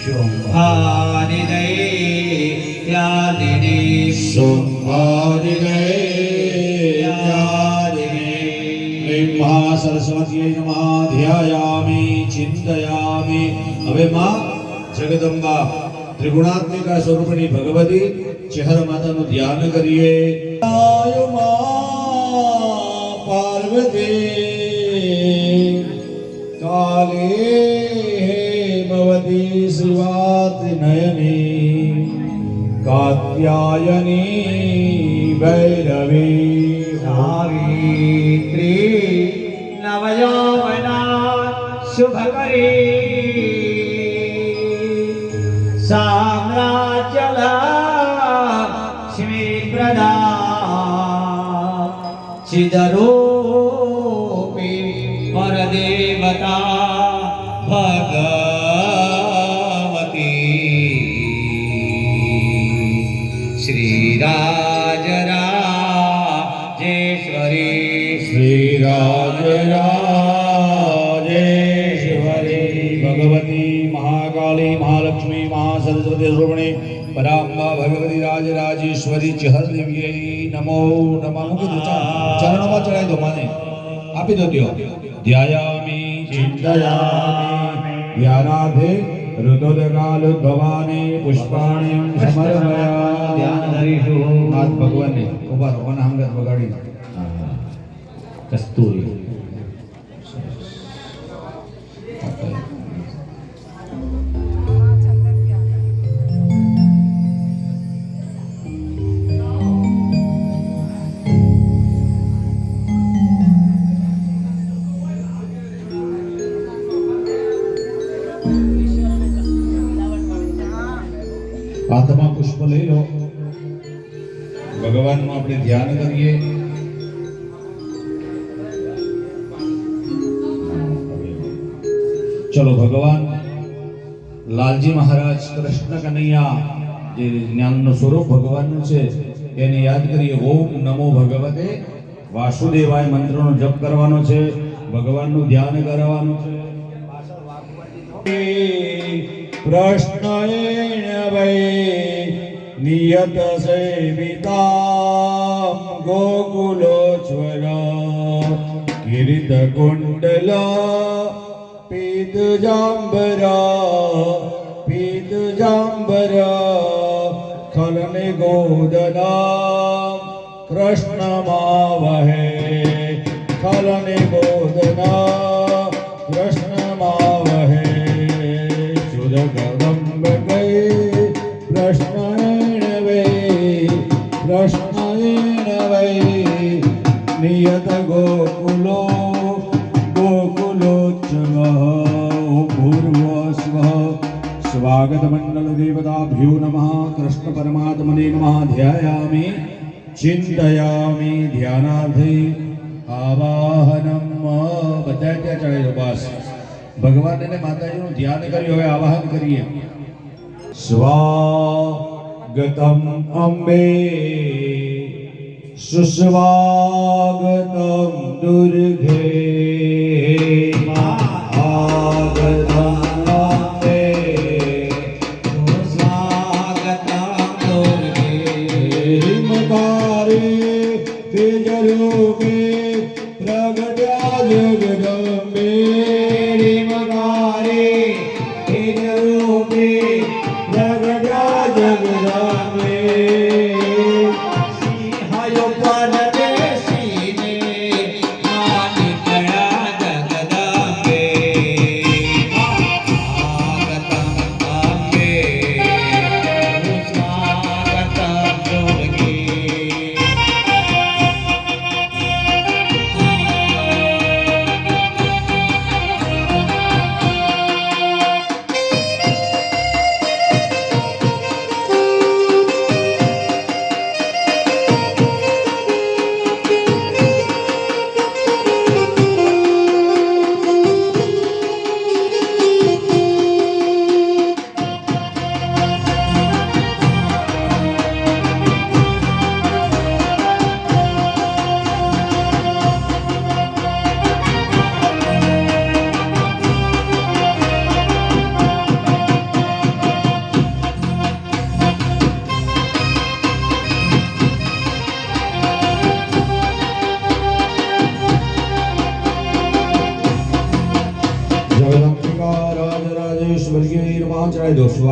શુંભાદિને શુંભાદિને મહાસરસ્વતીય નમઃ ध्यायामि चिन्तयामि હવે માં જગદંબા ત્રિગુણાત્મિકા સ્વરૂપની ભગવતી ચહેર માતાનું ધ્યાન કરીએ પાર્વતી કાલે ભવતી શિવાતિ નયની કાત્યાયની ભૈરવી સાવિત્રી નવયૌવના શુભકરી સામ્રાજ્યલક્ષ્મી પ્રદા ચિદરૂપી ری شریشوری بگوتی مہاکال مہالکشمی مہا سرس پرا بگوتی نمو نم چرن پڑے آپ دو دیا می ध्यानाधि रुदुदकाल उद्भवाने पुष्पाणि समर्पया ध्यान हरिषु नाथ भगवान ने ऊपर वन हम बगाड़ी कस्तूरी હાથમાં પુષ્પ લઈ લો. ભગવાનનું આપણે ધ્યાન કરીએ. ચલો ભગવાન, લાલજી મહારાજ કૃષ્ણ કનૈયા, જે જ્ઞાનનું સ્વરૂપ ભગવાનનું છે, એને યાદ કરીએ. ઓમ નમો ભગવતે વાસુદેવાય મંત્રનો જપ કરવાનો છે, ભગવાનનું ધ્યાન કરવાનું છે. પ્રશ્નયેણ વૈ નિયત સેવિતા ગોકુલોચ્વર કિરીટ કુંડલ પીત જાંબર પીત જાંબર ખલને ગોદના કૃષ્ણમાવહે ખલને નિયત ગોકુલો ગોકુલોત્સવ ભૂર્વસ્વ સ્વાગત મંડલ દેવતાભ્યો નમઃ કૃષ્ણ પરમાત્મને નમઃ ધ્યાયામિ ચિંતયામિ ધ્યાનાર્થે આવાહનમ બધા ત્યાં ચડાવી દો બસ ભગવાન અને માતાજીનું ધ્યાન કર્યું હવે આવાહન કરીએ સ્વાગતમ અંબે સુસ્વાગતમ દુર્ગે તેજરૂપે પ્રગટ્યા જગદંબે gopala નમઃ ચડાવી દો સ્વા